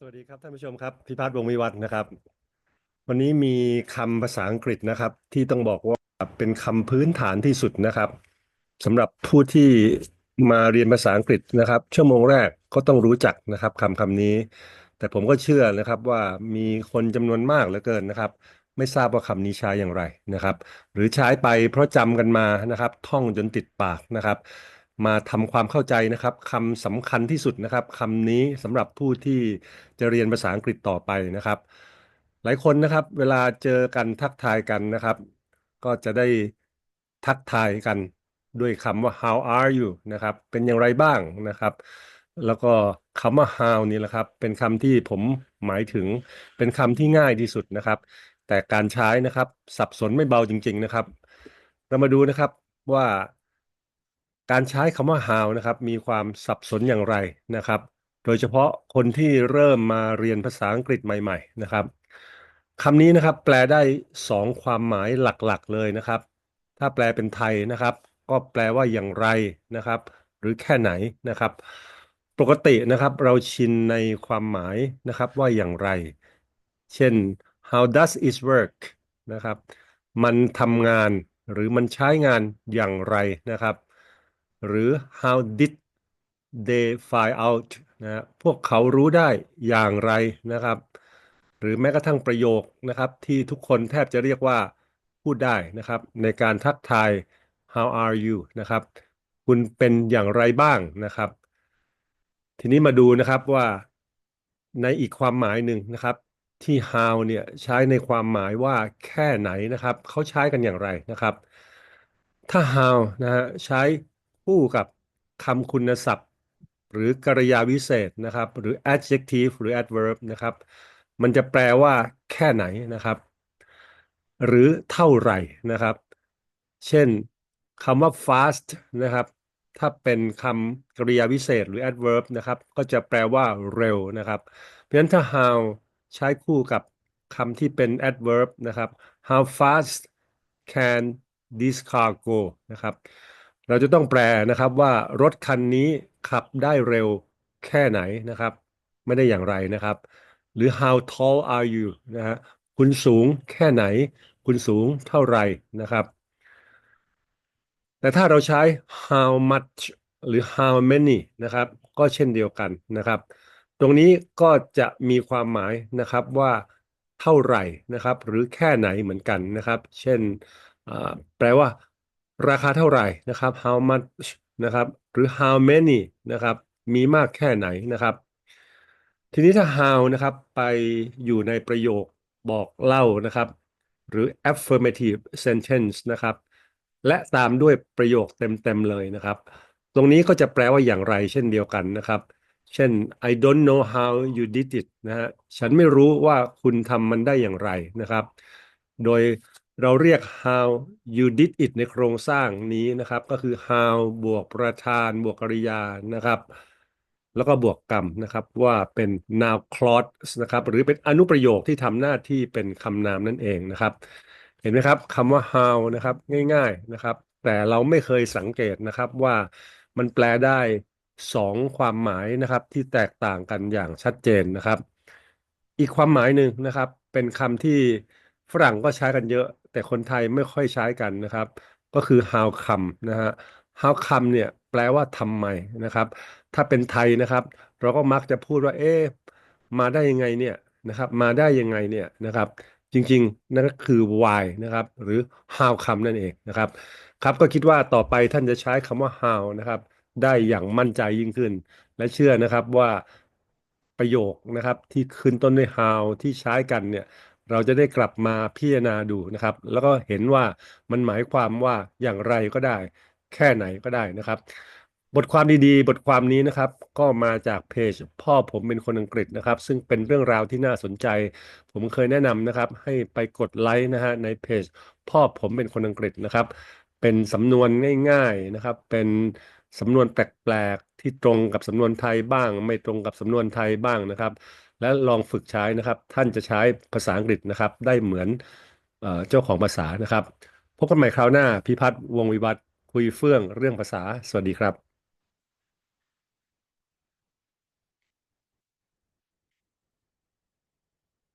สวัสดีครับท่านผู้ชมครับพิพัฒน์วงวิวัฒน์นะครับ วันนี้มีคำภาษาอังกฤษนะครับ ที่ต้องบอกว่าเป็นคำพื้นฐานที่สุดนะครับสำหรับผู้ที่มาเรียนภาษาอังกฤษนะครับ ชั่วโมงแรกก็ต้องรู้จักนะครับคำคำนี้ แต่ผมก็เชื่อนะครับว่ามีคนจำนวนมากเหลือเกินนะครับ ไม่ทราบว่าคำนี้ใช้อย่างไรนะครับ หรือใช้ไปเพราะจำกันมานะครับ ท่องจนติดปากนะครับ มาทำความเข้าใจนะครับคำสำคัญที่สุดนะครับคำนี้สำหรับผู้ที่จะเรียนภาษาอังกฤษต่อไปนะครับ หลายคนนะครับ เวลาเจอกันทักทายกันนะครับ ก็จะได้ทักทายกันด้วยคำว่า how are you นะครับ เป็นอย่างไรบ้างนะครับ แล้วก็คำว่า how นี่แหละครับ เป็นคำที่ผมหมายถึงเป็นคำที่ง่ายที่สุดนะครับ แต่การใช้นะครับ สับสนไม่เบาจริง ๆนะครับ เรามาดูนะครับว่า การใช้คำว่า how นะครับมีความสับสนอย่างไรนะครับ โดยเฉพาะคนที่เริ่มมาเรียนภาษาอังกฤษใหม่ ๆ นะครับคำนี้นะครับแปลได้สองความหมายหลักๆ เลยนะครับ ถ้าแปลเป็นไทยนะครับ ก็แปลว่าอย่างไรนะครับ หรือแค่ไหนนะครับ ปกตินะครับเราชินในความหมายนะครับว่าอย่างไร เช่น how does it work นะครับ มันทำงานหรือมันใช้งานอย่างไรนะครับ หรือ how did they find out นะพวกเขารู้ได้อย่างไรนะครับ หรือแม้กระทั่งประโยคนะครับ ที่ทุกคนแทบจะเรียกว่าพูดได้นะครับ ในการทักทาย how are you นะครับ คุณเป็นอย่างไรบ้างนะครับ ทีนี้มาดูนะครับว่าในอีกความหมายหนึ่งนะครับที่ how เนี่ยใช้ในความหมายว่าแค่ไหนนะครับ เขาใช้กันอย่างไรนะครับ ถ้า how นะฮะใช้ คู่กับคำคุณศัพท์ หรือกริยาวิเศษนะครับ หรือ adjective หรือ adverb นะครับ มันจะแปลว่าแค่ไหนนะครับ หรือเท่าไหร่นะครับ เช่นคำว่า fast นะครับ ถ้าเป็นคำกริยาวิเศษหรือ adverb นะครับ ก็จะแปลว่าเร็วนะครับ เพราะฉะนั้นถ้า how ใช้คู่กับคำที่เป็น adverb นะครับ how fast can this car go นะครับ เราจะต้องแปลนะครับว่ารถคันนี้ขับได้เร็วแค่ไหนนะครับ ไม่ได้อย่างไรนะครับ หรือ how tall are you นะฮะคุณสูงแค่ไหน คุณสูงเท่าไหร่นะครับ แต่ถ้าเราใช้ how much หรือ how many นะครับ ก็เช่นเดียวกันนะครับ ตรงนี้ก็จะมีความหมายนะครับว่าเท่าไหร่นะครับ หรือแค่ไหนเหมือนกันนะครับ เช่นแปลว่า ราคาเท่าไหร่นะครับ how much นะครับหรือ how many นะครับมีมากแค่ไหนนะครับ ทีนี้ถ้า how นะครับไปอยู่ในประโยคบอกเล่านะครับ หรือ affirmative sentence นะครับ และตามด้วยประโยคเต็มๆเลยนะครับ ตรงนี้ก็จะแปลว่าอย่างไรเช่นเดียวกันนะครับ เช่น I don't know how you did it นะฮะฉันไม่รู้ว่าคุณทำมันได้อย่างไรนะครับ โดย เราเรียก how you did it ในโครงสร้างนี้นะครับ ก็คือ how บวกประธาน บวกกริยานะครับ แล้วก็บวกกรรมนะครับว่าเป็น noun clause นะครับ หรือเป็นอนุประโยคที่ทำหน้าที่เป็นคำนามนั่นเองนะครับ เห็นไหมครับคำว่า how นะครับง่าย ๆนะครับ แต่เราไม่เคยสังเกตนะครับว่ามันแปลได้สองความหมายนะครับที่แตกต่างกันอย่างชัดเจนนะครับ อีกความหมายหนึ่งนะครับ เป็นคำที่ฝรั่งก็ใช้กันเยอะ แต่คนไทยไม่ค่อยใช้กันนะครับ ก็คือ how come นะฮะ how come เนี่ยแปลว่าทำไมนะครับ ถ้าเป็นไทยนะครับ เราก็มักจะพูดว่า เอ๊ะมาได้ยังไงเนี่ยนะครับ มาได้ยังไงเนี่ยนะครับ จริงๆ นั่นก็คือ why นะครับ หรือ how come นั่นเองนะครับ ครับก็คิดว่าต่อไปท่านจะใช้คำว่า how นะครับ ได้อย่างมั่นใจยิ่งขึ้น และเชื่อนะครับว่าประโยคนะครับที่ขึ้นต้นด้วย how ที่ใช้กันเนี่ย เราจะได้กลับมาพิจารณาดูนะครับ แล้วก็เห็นว่ามันหมายความว่าอย่างไรก็ได้ แค่ไหนก็ได้นะครับ บทความดีๆ บทความนี้นะครับ ก็มาจากเพจพ่อผมเป็นคนอังกฤษนะครับ ซึ่งเป็นเรื่องราวที่น่าสนใจ ผมเคยแนะนำนะครับ ให้ไปกดไลค์นะฮะในเพจพ่อผมเป็นคนอังกฤษนะครับ เป็นสำนวนง่าย ๆนะครับ เป็นสำนวนแปลกๆที่ตรงกับสำนวนไทยบ้าง ไม่ตรงกับสำนวนไทยบ้างนะครับ และลองฝึกใช้นะครับ ท่านจะใช้ภาษาอังกฤษนะครับ ได้เหมือนเจ้าของภาษานะครับ พบกันใหม่คราวหน้าพิพัฒน์วงวิวัฒน์คุยเฟื่องเรื่องภาษา สวัสดีครับ